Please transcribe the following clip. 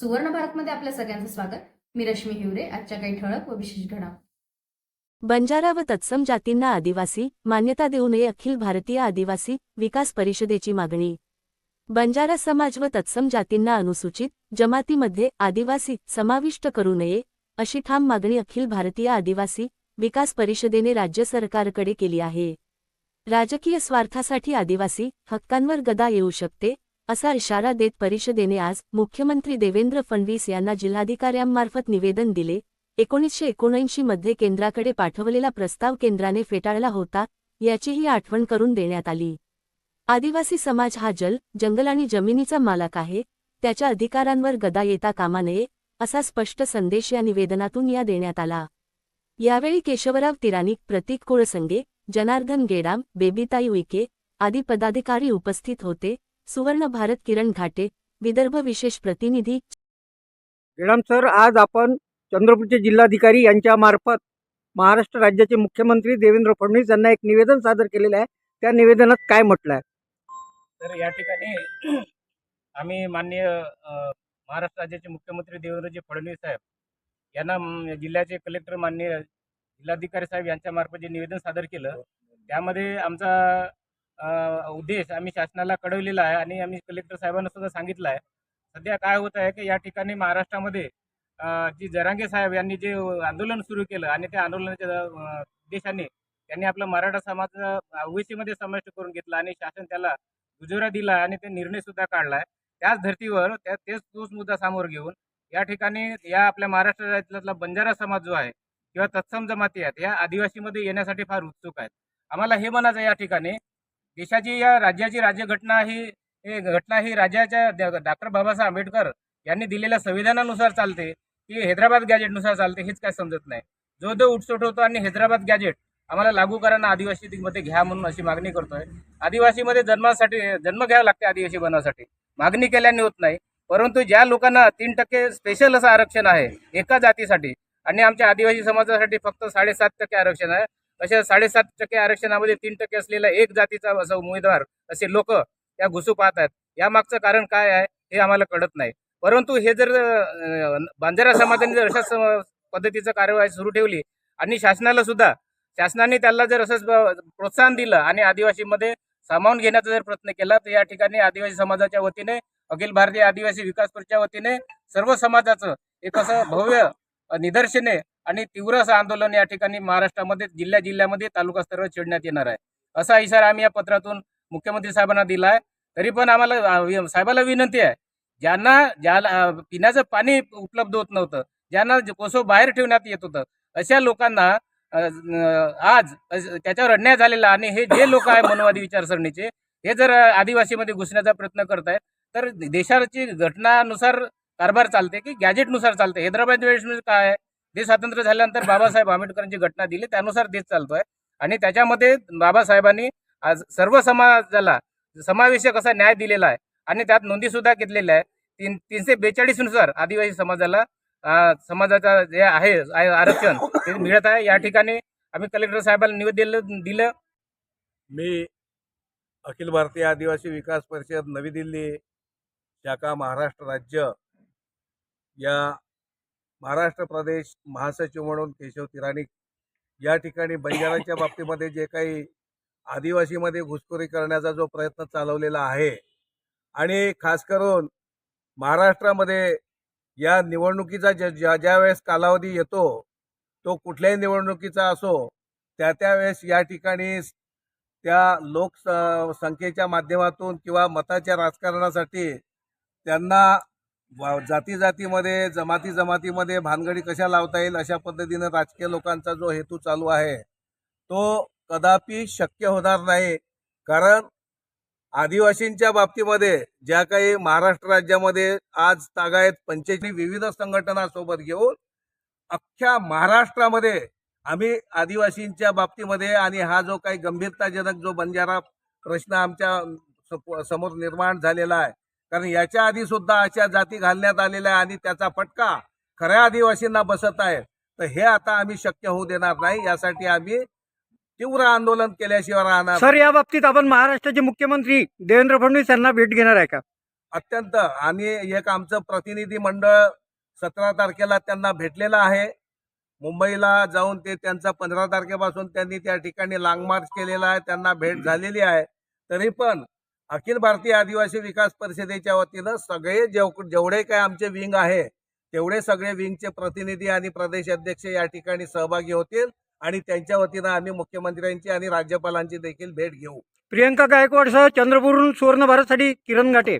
सुवर्ण भारतमध्ये आपल्या सगळ्यांचं स्वागत. मी रश्मी हिवरे आजच्या काही ठळक व विशेष घडा बंजारा व तत्सम जातींना आदिवासी मान्यता देऊ नये अखिल भारतीय आदिवासी विकास परिषदेची मागणी. बंजारा समाज व तत्सम जातींना अनुसूचित जमातीमध्ये आदिवासी समाविष्ट करू नये अशी ठाम मागणी अखिल भारतीय आदिवासी विकास परिषदेने राज्य सरकारकडे केली आहे. राजकीय स्वार्थासाठी आदिवासी हक्कांवर गदा येऊ शकते असा इशारा देत परिषदेने आज मुख्यमंत्री देवेंद्र फडणवीस यांना जिल्हाधिकाऱ्यांमार्फत निवेदन दिले. एकोणीसशे एकोणऐंशी मध्ये केंद्राकडे पाठवलेला प्रस्ताव केंद्राने फेटाळला होता याचीही आठवण करून देण्यात आली. आदिवासी समाज हा जल जंगल आणि जमिनीचा मालक आहे त्याच्या अधिकारांवर गदा येता कामा नये असा स्पष्ट संदेश या निवेदनातून या देण्यात आला. यावेळी केशवराव तिरानिक प्रतीक कुळसंगे जनार्दन गेडाम बेबीताई उइके आदी पदाधिकारी उपस्थित होते. सुवर्ण भारत किरण घाटे विदर्भ विशेष प्रतिनिधी. गेडाम सर आज आपण चंद्रपूरचे जिल्हाधिकारी यांच्या मार्फत महाराष्ट्र राज्याचे मुख्यमंत्री देवेंद्र फडणवीस यांना एक निवेदन सादर केलेलं आहे. त्या निवेदनात काय म्हटलं आहे तर या ठिकाणी आम्ही माननीय महाराष्ट्र राज्याचे मुख्यमंत्री देवेंद्रजी फडणवीस साहेब यांना जिल्ह्याचे कलेक्टर माननीय जिल्हाधिकारी साहेब यांच्यामार्फत जे निवेदन सादर केलं त्यामध्ये आमचा उद्देश आम्ही शासनाला कळवलेला आहे आणि आम्ही कलेक्टर साहेबांना सुद्धा सांगितलं आहे. सध्या काय होत आहे की या ठिकाणी महाराष्ट्रामध्ये जी जरांगे साहेब यांनी जे आंदोलन सुरू केलं आणि त्या आंदोलनाच्या देशाने उद्देशाने त्यांनी आपला मराठा समाज ओबीसीमध्ये समाविष्ट करून घेतला आणि शासन त्याला दुजोरा दिला आणि ते निर्णय सुद्धा आहे त्याच धर्तीवर त्या तेच तोच मुद्दा समोर घेऊन या ठिकाणी या आपल्या महाराष्ट्र राज्यातला बंजारा समाज जो आहे किंवा तत्सम जमाती आहेत या आदिवासीमध्ये येण्यासाठी फार उत्सुक आहेत. आम्हाला हे म्हणायचं आहे या ठिकाणी देशाची या राज्याची राज्यघटना ही घटना ही राज्याच्या डॉक्टर बाबासाहेब आंबेडकर यांनी दिलेल्या संविधानानुसार चालते की हैदराबाद गॅजेटनुसार चालते हेच काय समजत नाही. जो जो उठसोट होतो आणि हैदराबाद गॅजेट आम्हाला लागू करा आदिवासीमध्ये घ्या म्हणून अशी मागणी करतोय. आदिवासीमध्ये जन्मासाठी जन्म घ्यावा लागते आदिवासी बनवासाठी मागणी केल्याने होत नाही. परंतु ज्या लोकांना तीन टक्के स्पेशल असं आरक्षण आहे एका जातीसाठी आणि आमच्या आदिवासी समाजासाठी फक्त साडेसात टक्के आरक्षण आहे तशा साडेसात टक्के आरक्षणामध्ये तीन टक्के असलेला एक जातीचा असं उमेदवार असे लोक त्या घुसू पाहत आहेत यामागचं कारण काय आहे हे आम्हाला कळत नाही. परंतु हे जर बांजारा समाजाने जर अशाच पद्धतीचं कार्यवाही सुरू ठेवली आणि शासनाला सुद्धा शासनाने त्याला जर असंच प्रोत्साहन दिलं आणि आदिवासीमध्ये सामावून घेण्याचा जर प्रयत्न केला तर या ठिकाणी आदिवासी समाजाच्या वतीने अखिल भारतीय आदिवासी विकास परिषदेच्या वतीने सर्व समाजाचं एक असं भव्य निदर्शने आणि तीव्र असं आंदोलन या ठिकाणी महाराष्ट्रामध्ये जिल्ह्या जिल्ह्यामध्ये तालुका स्तरावर छेडण्यात येणार आहे. असा इशारा आम्ही या पत्रातून मुख्यमंत्री साहेबांना दिला आहे. तरी पण आम्हाला साहेबाला विनंती आहे ज्यांना ज्याला पिण्याचं पाणी उपलब्ध होत नव्हतं ज्यांना जे कोसो बाहेर ठेवण्यात येत होतं अशा लोकांना आज त्याच्यावर अन्याय झालेला आणि हे जे लोक आहे मनोवादी विचारसरणीचे हे जर आदिवासीमध्ये घुसण्याचा प्रयत्न करत आहेत तर देशाची घटनानुसार कारभार चालते की गॅजेटनुसार चालते? हैदराबाद वेळेस म्हणजे काय आहे? देश स्वातंत्र्य झाल्यानंतर बाबासाहेब आंबेडकरांची घटना दिली त्यानुसार देश चालतोय. आणि त्याच्यामध्ये बाबासाहेबांनी आज सर्व समाजाला समावेशक असा न्याय दिलेला आहे. आणि त्यात नोंदी सुद्धा घेतलेल्या आहे तीन तीनशे बेचाळीसनुसार आदिवासी समाजाला समाजाचा जे आहे आरक्षण ते मिळत आहे. या ठिकाणी आम्ही कलेक्टर साहेबांना निवेदन दिलं. मी अखिल भारतीय आदिवासी विकास परिषद नवी दिल्ली शाखा महाराष्ट्र राज्य या महाराष्ट्र प्रदेश महासचिव म्हणून केशव तिराणी या ठिकाणी बंजाराच्या बाबतीमध्ये जे काही आदिवासीमध्ये घुसखोरी करण्याचा जो प्रयत्न चालवलेला आहे आणि खास करून महाराष्ट्रामध्ये या निवडणुकीचा ज ज्या ज्या वेळेस कालावधी येतो तो कुठल्याही निवडणुकीचा असो त्या त्यावेळेस या ठिकाणी त्या लोकसंख्येच्या माध्यमातून किंवा मताच्या राजकारणासाठी त्यांना वा- जाती जातीमध्ये जमाती जमातीमध्ये भानगडी कशा लावता येईल अशा पद्धतीनं राजकीय लोकांचा जो हेतू चालू आहे तो कदापि शक्य होणार नाही. कारण आदिवासींच्या बाबतीमध्ये ज्या काही महाराष्ट्र राज्यामध्ये आज तागायत पंचायती विविध संघटना सोबत घेऊन अख्ख्या महाराष्ट्रामध्ये आम्ही आदिवासींच्या बाबतीमध्ये आणि हा जो काही गंभीरताजनक जो बंजारा प्रश्न आमच्यासमोर निर्माण झालेला आहे कारण याच्या आधी सुद्धा अशा जाती घालण्यात आलेल्या आहे आणि त्याचा फटका खऱ्या आदिवासींना बसत आहे. तर हे आता आम्ही शक्य होऊ देणार नाही यासाठी आम्ही तीव्र आंदोलन केल्याशिवाय राहणार सर या बाबतीत आपण महाराष्ट्राचे मुख्यमंत्री देवेंद्र फडणवीस यांना भेट घेणार आहे का? अत्यंत. आणि एक आमचं प्रतिनिधी मंडळ सतरा तारखेला त्यांना भेटलेलं आहे. मुंबईला जाऊन ते त्यांचा पंधरा तारखेपासून त्यांनी त्या ठिकाणी लांग मार्च केलेला आहे त्यांना भेट झालेली आहे. तरी पण अखिल भारतीय आदिवासी विकास परिषदेच्या वतीनं सगळे जेव जेवढे काय आमचे विंग आहे तेवढे सगळे विंगचे प्रतिनिधी आणि प्रदेश अध्यक्ष या ठिकाणी सहभागी होतील आणि त्यांच्या वतीनं आम्ही मुख्यमंत्र्यांची आणि राज्यपालांची देखील भेट घेऊ. प्रियंका गायकवाडसह चंद्रपूरहून सुवर्ण भारतसाठी किरण घाटे.